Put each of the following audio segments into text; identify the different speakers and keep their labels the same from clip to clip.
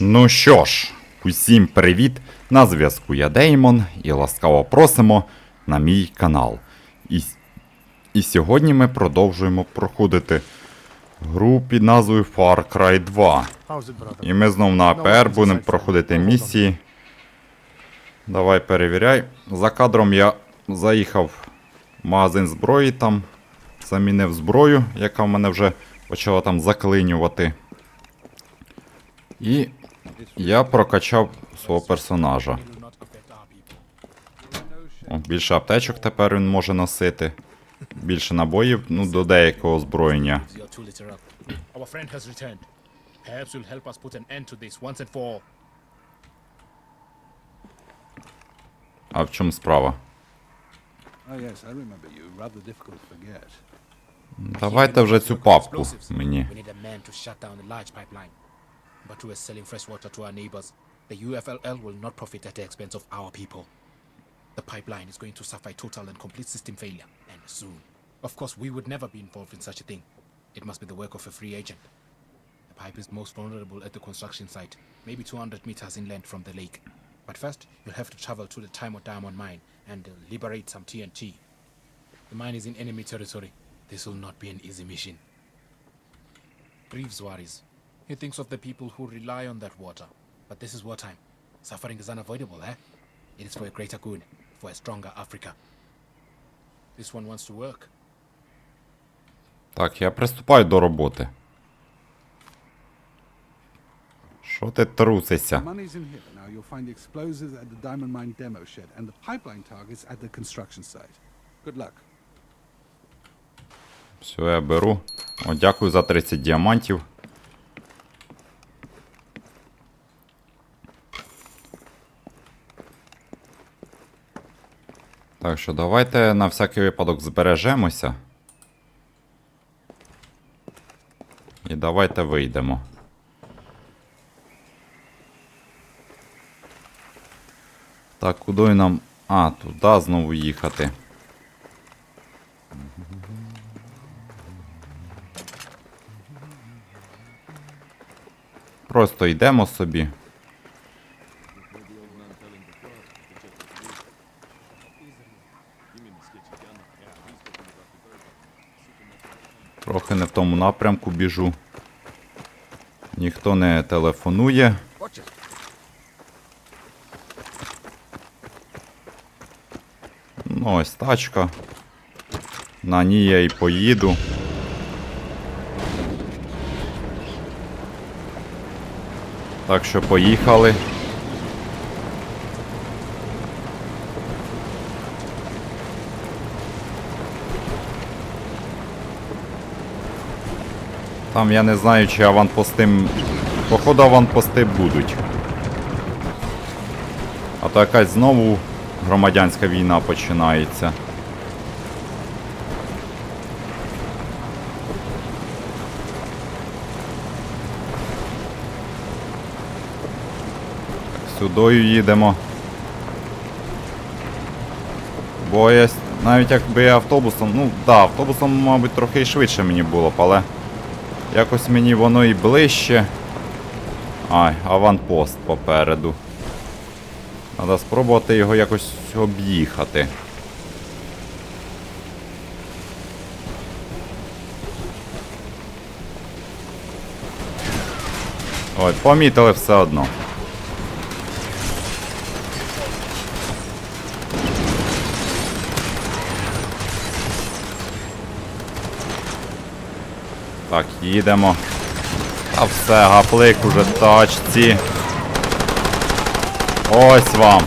Speaker 1: Ну що ж, усім привіт! На зв'язку я Деймон і ласкаво просимо на мій канал. І, і сьогодні ми продовжуємо проходити гру під назвою Far Cry 2.
Speaker 2: How's it, brother?
Speaker 1: І ми знов на АПР будемо проходити місії. Давай перевіряй. За кадром я заїхав в магазин зброї там. Замінив зброю, яка в мене вже почала там заклинювати. І я прокачав свого персонажа. О, більше аптечок тепер він може носити. Більше набоїв, ну, до деякого озброєння. А в чому справа?
Speaker 3: Oh.
Speaker 1: Давайте вже цю папку мені.
Speaker 2: But we're selling fresh water to our neighbors? The UFLL will not profit at the expense of our people. The pipeline is going to suffer a total and complete system failure, and soon. Of course, we would never be involved in such a thing. It must be the work of a free agent. The pipe is most vulnerable at the construction site, maybe 200 meters inland from the lake. But first, you'll have to travel to the Time of Diamond mine and liberate some TNT. The mine is in enemy territory. This will not be an easy mission. Reeves worries. He thinks of the people who rely on that water. But this is wartime. Suffering is unavoidable, eh? It is for a greater good, for a stronger Africa. This one wants to work.
Speaker 1: Так, я приступаю до роботи. Що ти трусишся?
Speaker 3: The money's in here. Now you'll find the explosives at the diamond mine demo shed and the pipeline targets at the construction site. Good luck.
Speaker 1: Все, я беру. О, дякую за 30 діамантів. Так що давайте на всякий випадок збережемося. І давайте вийдемо. Так, куди нам. А, туди знову їхати. Просто йдемо собі. Трохи не в тому напрямку біжу. Ніхто не телефонує. Ну, ось тачка. На ній я і поїду. Так що поїхали. Там я не знаю, чи аванпости. Походу аванпости будуть. А то якась знову громадянська війна починається. Сюдою їдемо. Бо я навіть якби автобусом, ну да, автобусом, мабуть, трохи і швидше мені було б, але якось мені воно і ближче. Ай, аванпост попереду. Треба спробувати його якось об'їхати. Ой, помітили все одно. Так, їдемо. Та все, гаплик уже тачці. Ось вам.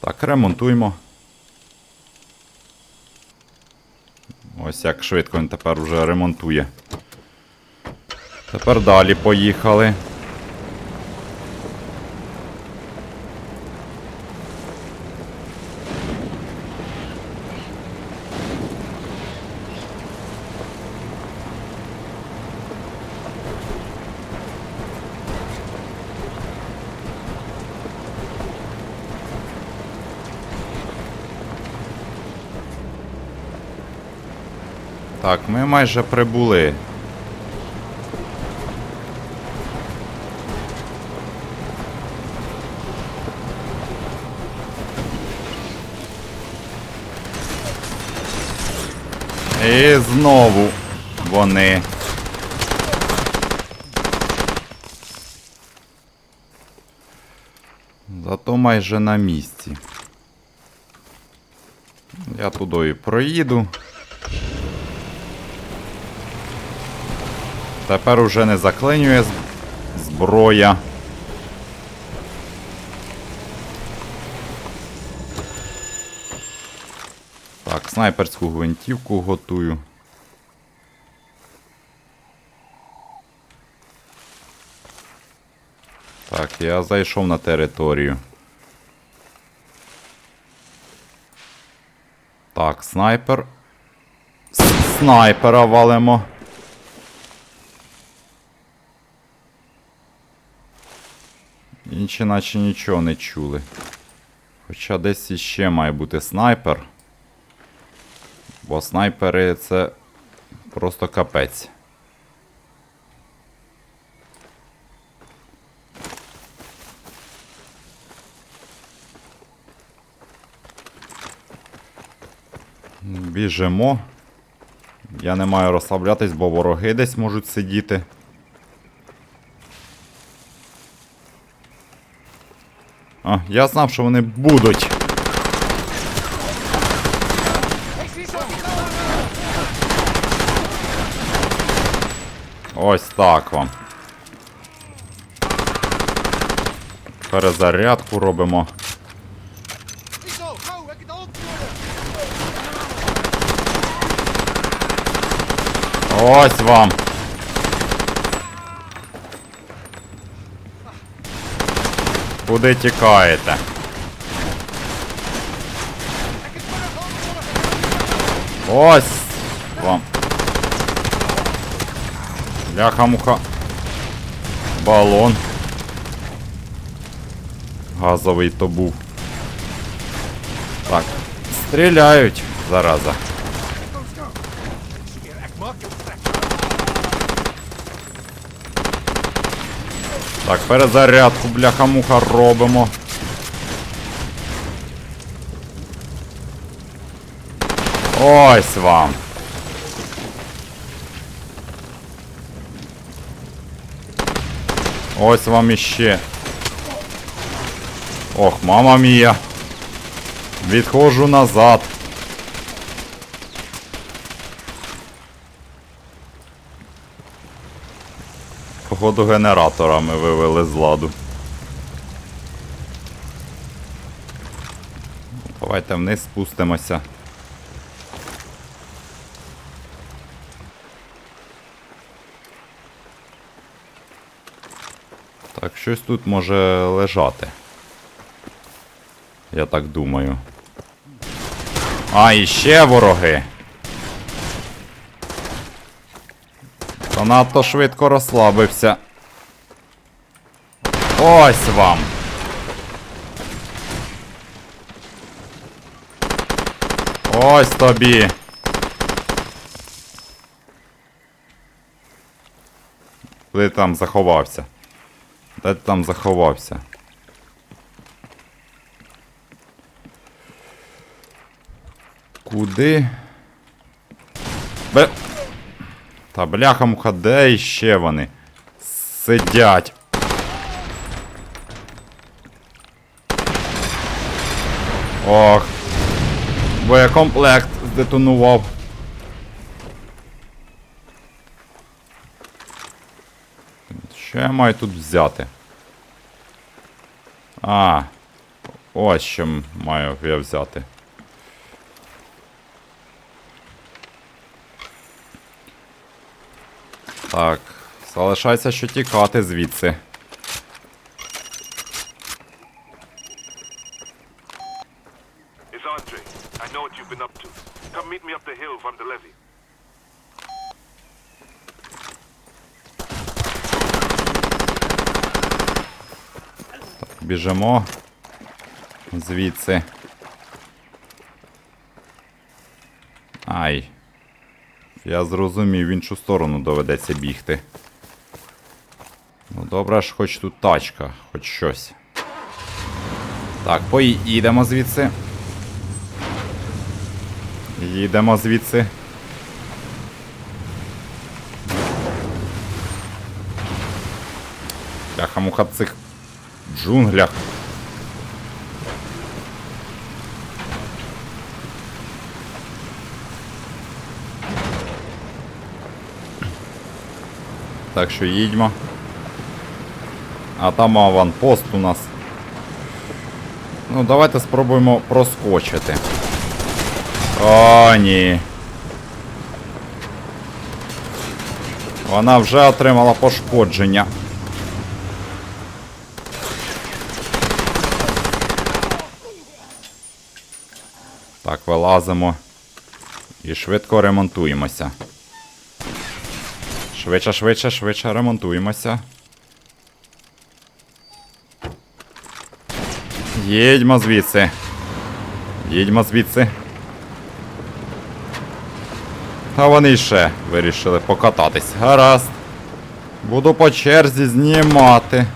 Speaker 1: Так, ремонтуємо. Ось як швидко він тепер уже ремонтує. Тепер далі поїхали. Так, ми майже прибули. І знову вони. Зато майже на місці. Я туди проїду. Тепер уже не заклинює зброя. Так, снайперську гвинтівку готую. Так, я зайшов на територію. Так, снайпер. Снайпера валимо. Інші наче нічого не чули. Хоча десь іще має бути снайпер. Бо снайпери це просто капець. Біжимо. Я не маю розслаблятись, бо вороги десь можуть сидіти. А, я знав, що вони будуть. Ось так вам. Перезарядку робимо. Ось вам. Куди тікаєте? Ось вам. Ляха-муха. Балон. Газовий то був. Так. Стріляють, зараза. Так, перезарядку, бляха-муха, робимо. Ось вам. Ось вам іще. Ох, мама мія. Відходжу назад. Походу генераторами вивели з ладу. Давайте вниз спустимося. Так, щось тут може лежати. Я так думаю. А, і ще вороги. Та надто швидко розслабився. Ось вам. Ось тобі. Куди ти там заховався? Де ти там заховався? Куди? Бе... Та бляха-муха, де іще вони? Сидять. Ох. Боєкомплект здетонував. Що я маю тут взяти? А. Ось що маю я взяти. Так, залишається що тікати звідси.
Speaker 4: It's Andre. I
Speaker 1: Я зрозумів, в іншу сторону доведеться бігти. Ну добре ж хоч тут тачка, хоч щось. Так, поїдемо звідси. Їдемо звідси. Бляха-муха в цих джунглях. Так що їдьмо. А там аванпост у нас. Ну, давайте спробуємо проскочити. О, ні. Вона вже отримала пошкодження. Так, вилазимо. І швидко ремонтуємося. Швидше, швидше, швидше ремонтуємося. Їдьмо звідси. Їдьмо звідси. А вони ще вирішили покататись. Гаразд. Буду по черзі знімати.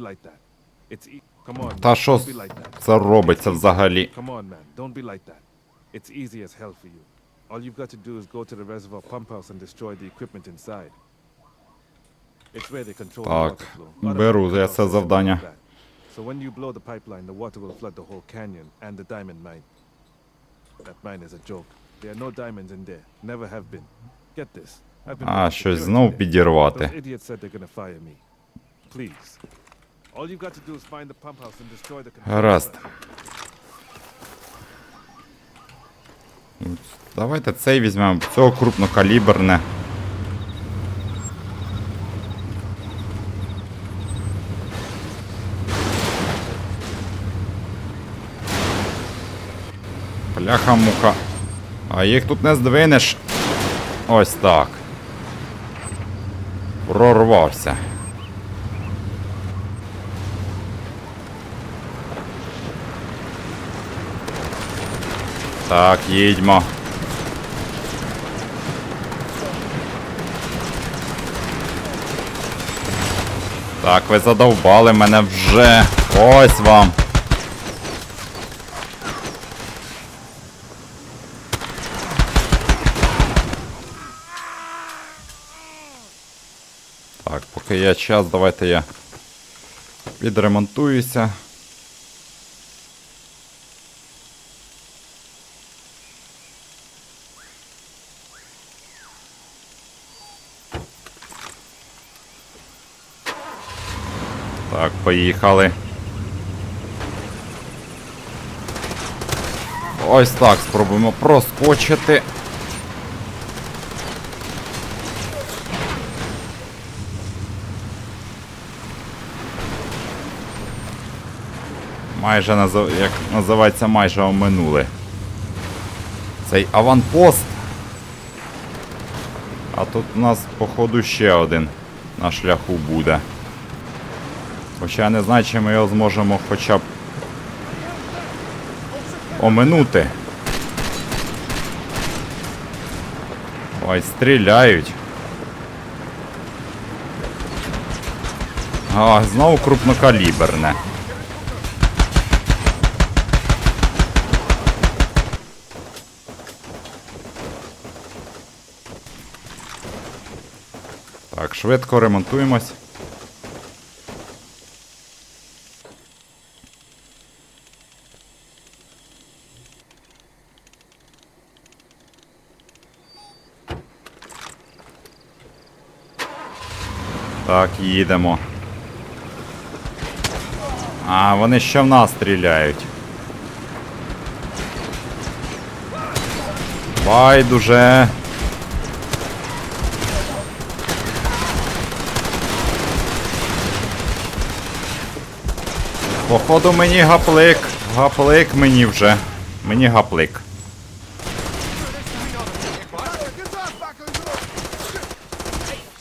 Speaker 5: Like that. It's e- come on.
Speaker 1: Та що це робиться взагалі?
Speaker 5: It's easy as hell for you. All you've got to do is go to the reservoir pump house and destroy the equipment inside. It's where they control the
Speaker 1: Так,
Speaker 5: water flow. Lot of
Speaker 1: беру
Speaker 5: people
Speaker 1: я
Speaker 5: don't
Speaker 1: це
Speaker 5: know
Speaker 1: завдання.
Speaker 5: that. So when you blow the pipeline, the water will flood the whole canyon and the diamond mine. That mine is a joke. There are no diamonds in there. Never have been. Get this. I've been
Speaker 1: А,
Speaker 5: putting
Speaker 1: щось
Speaker 5: security
Speaker 1: знов
Speaker 5: there.
Speaker 1: підірвати.
Speaker 5: Those
Speaker 1: Давайте цей візьмемо. Цього крупнокаліберне. Бляха-муха. А їх тут не здвинеш. Ось так. Прорвався. Так, їдьмо. Так, ви задовбали мене вже. Ось вам. Так, поки є час, давайте я відремонтуюся. Так, поїхали. Ось так спробуємо проскочити. Майже як називається майже оминули. Цей аванпост. А тут у нас, походу, ще один на шляху буде. Хоча не знаю, чи ми його зможемо хоча б оминути. Ой, стріляють. А, знову крупнокаліберне. Так, швидко ремонтуємось. Так, їдемо. А, вони ще в нас стріляють. Байдуже. Походу мені гаплик. Гаплик мені вже. Мені гаплик.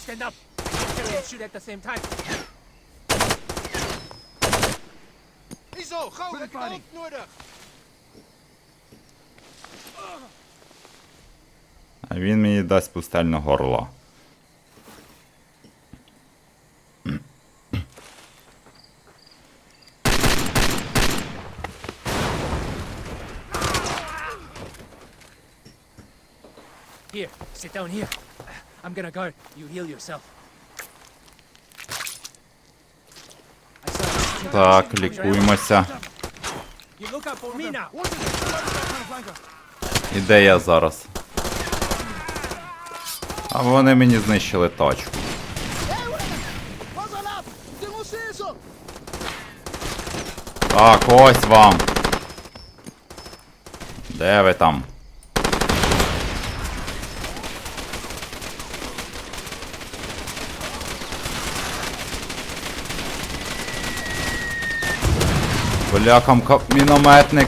Speaker 6: Stand up. Kill and shoot at the same time.
Speaker 7: Zo, gauw, heb je hulp nodig?
Speaker 1: А він мені дасть пустельне горло.
Speaker 6: Here, sit down here. I'm gonna guard. You heal yourself.
Speaker 1: Так, лікуємося.
Speaker 6: You look out for me now.
Speaker 1: І де я зараз? А вони мені знищили
Speaker 7: senso!
Speaker 1: Так, ось вам. Де ви там? Полякам ка- мінометник.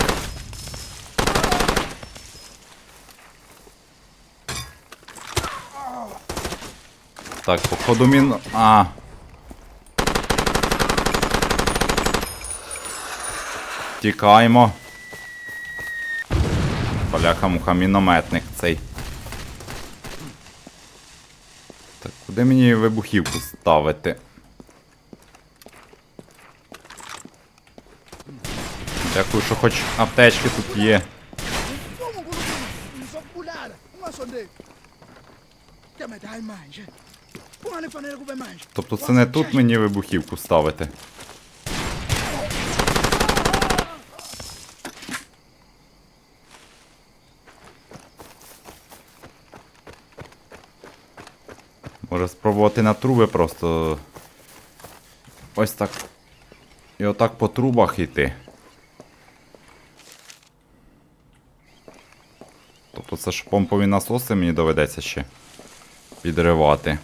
Speaker 1: Так, походу мін... А. Тікаємо. Полякам мінометник цей. Так, куди мені вибухівку ставити? Дякую, що хоч аптечки тут є. Тобто це не тут мені вибухівку ставити. Може спробувати на труби просто. Ось так. І отак по трубах йти. Це ж помпові насоси мені доведеться ще підривати.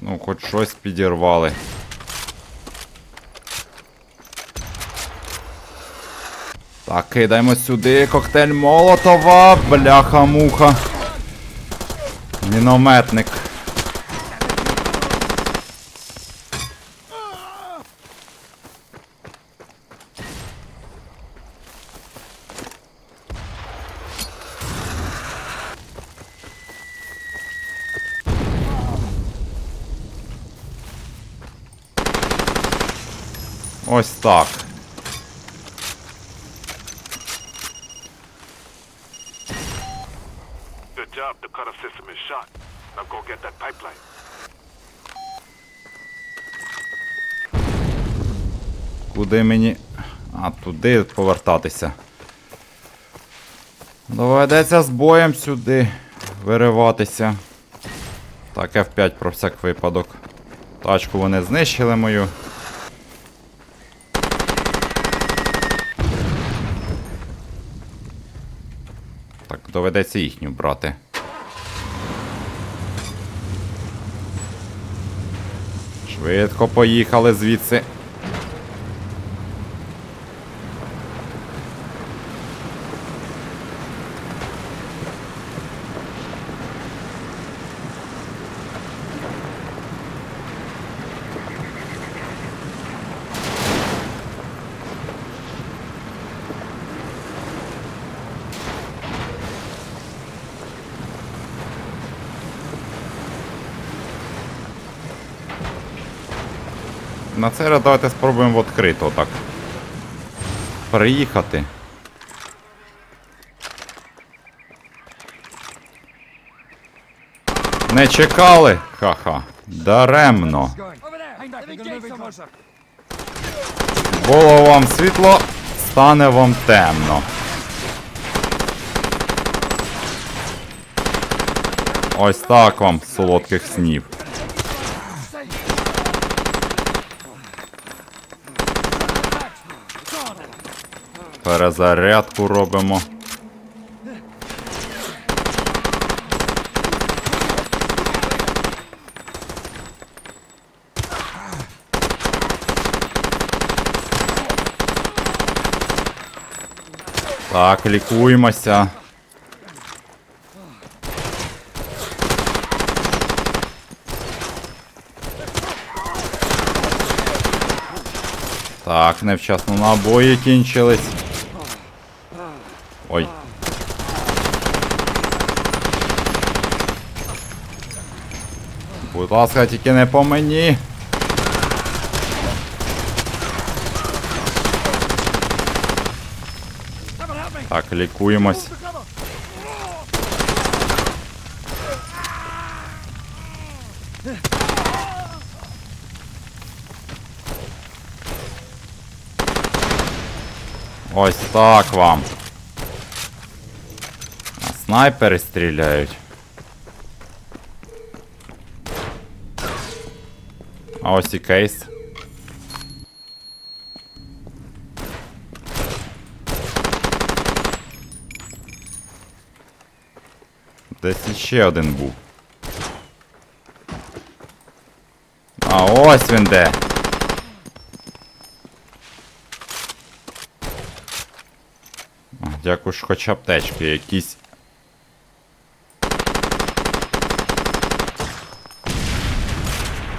Speaker 1: Ну, хоч щось підірвали. Так, кидаємо сюди коктейль Молотова, бляха-муха. Мінометник. Ось так.
Speaker 4: Good job. The cutoff system is shot. Now go get that pipeline.
Speaker 1: Куди мені. А, туди повертатися. Доведеться з боєм сюди вириватися. Так, F5 про всяк випадок. Тачку вони знищили мою. Доведеться їхню брати. Швидко поїхали звідси. На цей раз давайте спробуємо відкрито так. Переїхати. Не чекали? Ха-ха. Даремно. Було вам світло, стане вам темно. Ось так вам солодких снів. Перезарядку робимо. Так, лікуємося. Так, невчасно набої кінчились. Будь ласка, тільки не по мені. Так, лікуємось. Ось так вам. А снайпери стріляють. А ось і кейс. Десь іще один був. А ось він де. Дякую, що хоч аптечки якісь.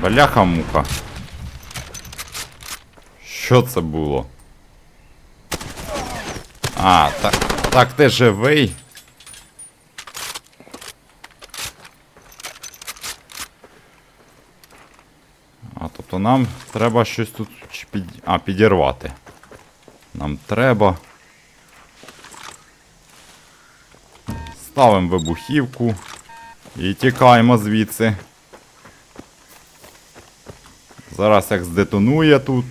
Speaker 1: Бляха муха. Що це було? А, так, так ти живий. А, тобто нам треба щось тут під... а, підірвати. Нам треба. Ставимо вибухівку і тікаємо звідси. Зараз як здетонує тут.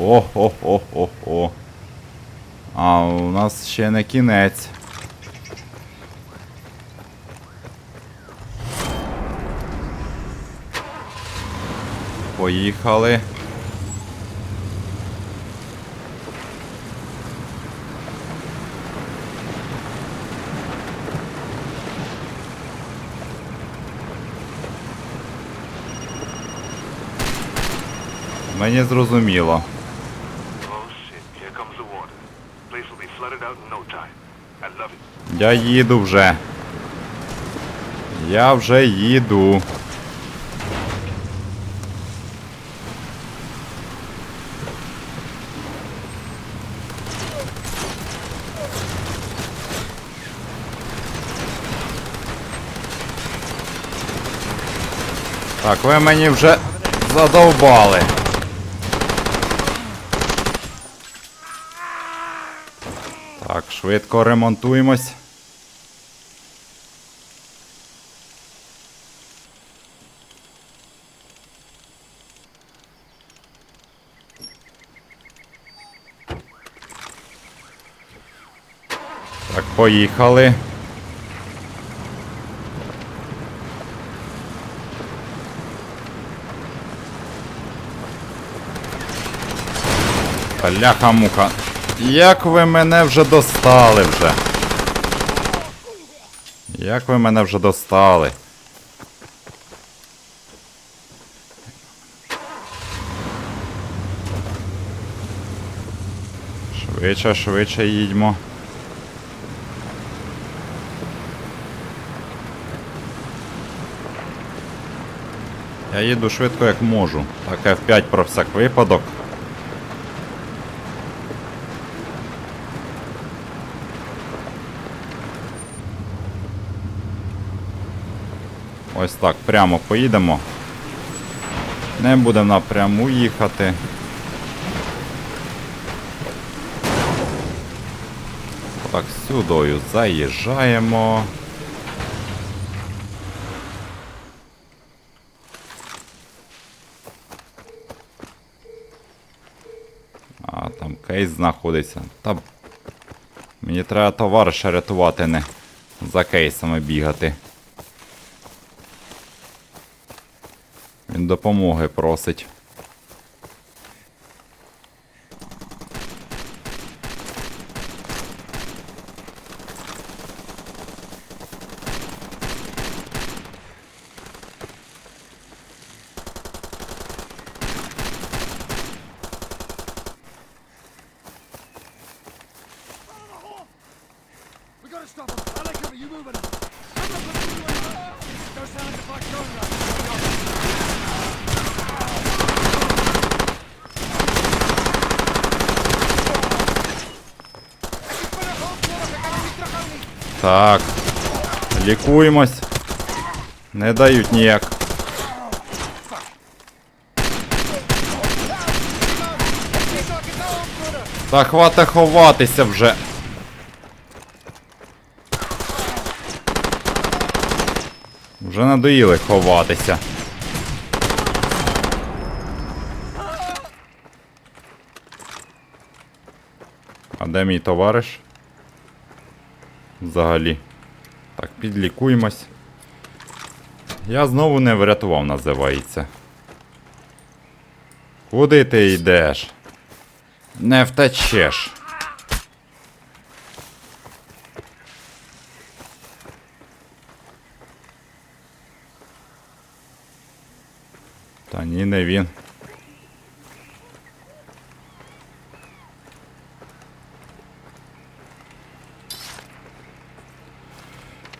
Speaker 1: О-хо-хо-хо-хо. А у нас ще не кінець. Поїхали.
Speaker 4: Love it.
Speaker 1: Я їду вже. Я вже їду. Так, ви мені вже задовбали. Так, швидко ремонтуємось. Так, поїхали. Бляха муха. Як ви мене вже достали вже? Як ви мене вже достали? Швидше, швидше їдьмо. Я їду швидко як можу. Так F5 про всяк випадок. Ось так, прямо поїдемо. Не будемо напряму їхати. Так, сюдою заїжджаємо. А, там кейс знаходиться. Та мені треба товариша рятувати, не за кейсами бігати. допомоги просить. Stop him! Alec, you moving? Так. Лікуємось. Не дають ніяк. Та хвата ховатися вже. Вже надоїли ховатися. А де мій товариш? Взагалі. Так, підлікуємось. Я знову не врятував, називається. Куди ти йдеш? Не втечеш. Та ні, не він.